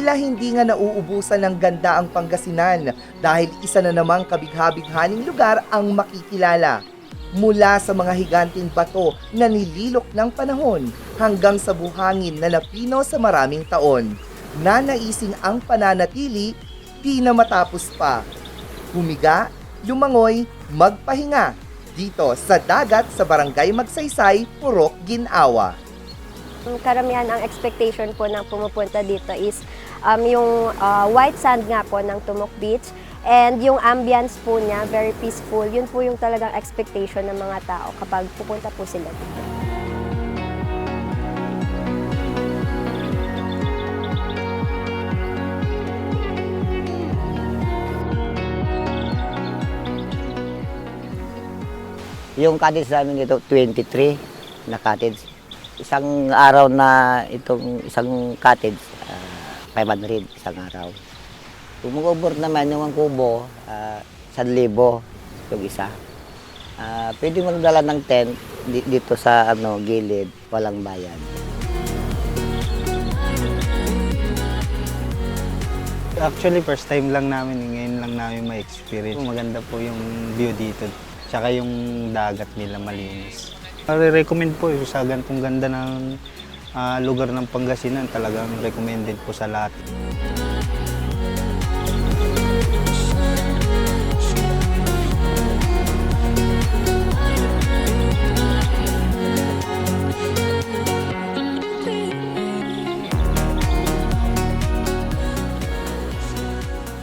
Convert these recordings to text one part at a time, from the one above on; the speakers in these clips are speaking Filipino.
Tila hindi nga nauubusan ng ganda ang Pangasinan dahil isa na namang kabigha-bighaning lugar ang makikilala. Mula sa mga higanting bato na nililok ng panahon hanggang sa buhangin na napino sa maraming taon. Nanaising ang pananatili, di na matapos pa. Humiga, lumangoy, magpahinga. Dito sa dagat sa Barangay Magsaysay, Purok, Ginawa. Ang Karamihan ang expectation po ng pumupunta dito is um, yung uh, white sand nga po ng Tumok Beach and yung ambience po niya, very peaceful. Yun po yung talagang expectation ng mga tao kapag pupunta po sila dito. Yung cottage namin dito, 23 na cottage. Isang araw na itong isang cottage, ah, 500 isang araw. Mag-over naman yung ang kubo, uh, 1,000 yung isa. Ah, pwede magdala ng tent di- dito sa ano gilid, walang bayan. Actually, first time lang namin, ngayon lang namin ma-experience. Maganda po yung view dito, tsaka yung dagat nila malinis. I-recommend po yung sa ganitong ganda ng ah, lugar ng Pangasinan, talagang recommended po sa lahat.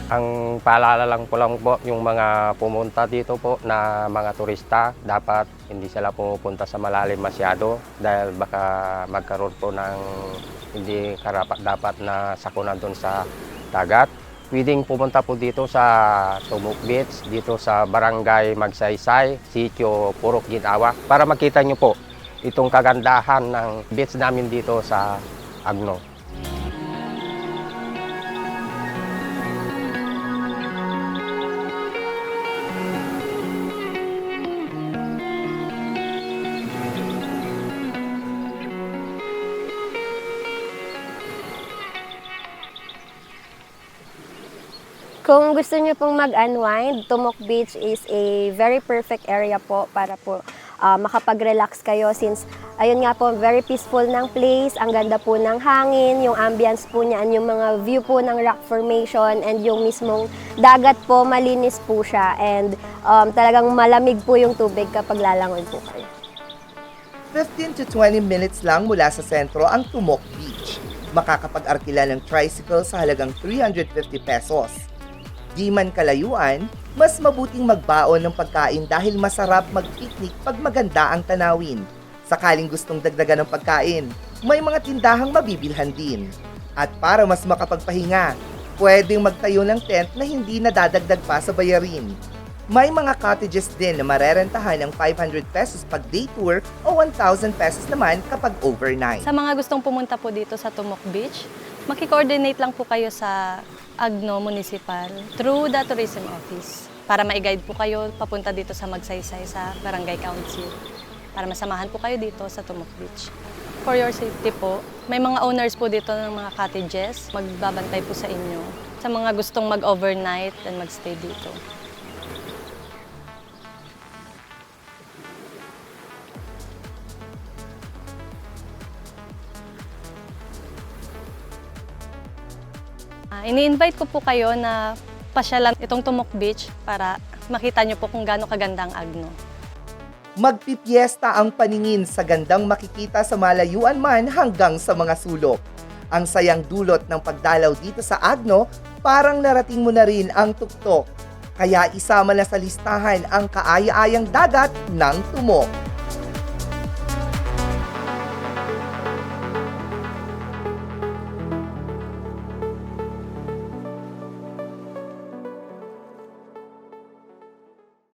Ang paalala lang po lang po yung mga pumunta dito po na mga turista, dapat hindi sila pumupunta sa malalim masyado dahil baka magkaroon po ng hindi karapat dapat na sakunan doon sa dagat. Pwedeng pumunta po dito sa Tumuk Beach, dito sa Barangay Magsaysay, Sitio Purok Ginawa para makita nyo po itong kagandahan ng beach namin dito sa Agno. Kung gusto niyo pong mag-unwind, Tumok Beach is a very perfect area po para po ah, makapag-relax kayo since ayun nga po, very peaceful ng place, ang ganda po ng hangin, yung ambience po niyan, yung mga view po ng rock formation and yung mismong dagat po, malinis po siya and um, talagang malamig po yung tubig kapag lalangoy po kayo. 15 to 20 minutes lang mula sa sentro ang Tumok Beach. Makakapag-arkila ng tricycle sa halagang 350 pesos. Di man kalayuan, mas mabuting magbaon ng pagkain dahil masarap mag-picnic pag maganda ang tanawin. Sakaling gustong dagdagan ng pagkain, may mga tindahang mabibilhan din. At para mas makapagpahinga, pwedeng magtayo ng tent na hindi nadadagdag pa sa bayarin. May mga cottages din na marerentahan ng 500 pesos pag day tour o 1,000 pesos naman kapag overnight. Sa mga gustong pumunta po dito sa Tumok Beach, makikoordinate lang po kayo sa Agno Municipal through the Tourism Office para ma-guide po kayo papunta dito sa Magsaysay sa Barangay Council para masamahan po kayo dito sa Tumok Beach. For your safety po, may mga owners po dito ng mga cottages, magbabantay po sa inyo. Sa mga gustong mag-overnight and magstay dito. Ah, ini-invite ko po kayo na pasyalan itong Tumok Beach para makita nyo po kung gaano kaganda ang Agno. Magpipiesta ang paningin sa gandang makikita sa malayuan man hanggang sa mga sulok. Ang sayang dulot ng pagdalaw dito sa Agno, parang narating mo na rin ang tuktok. Kaya isama na sa listahan ang kaaya-ayang dagat ng Tumok.